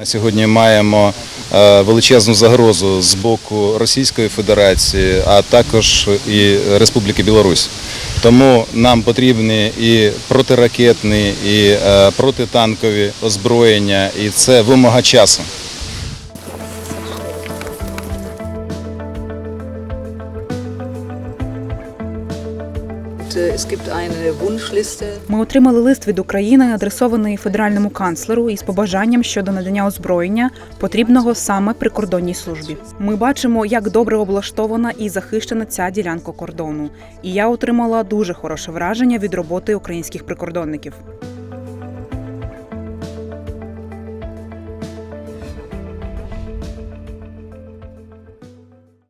На сьогодні маємо е, величезну загрозу з боку Російської Федерації, а також і Республіки Білорусь. Тому нам потрібні і протиракетні, і е, протитанкові озброєння, і це вимога часу. Ми отримали лист від України, адресований федеральному канцлеру, із побажанням щодо надання озброєння, потрібного саме прикордонній службі. Ми бачимо, як добре облаштована і захищена ця ділянка кордону. І я отримала дуже хороше враження від роботи українських прикордонників.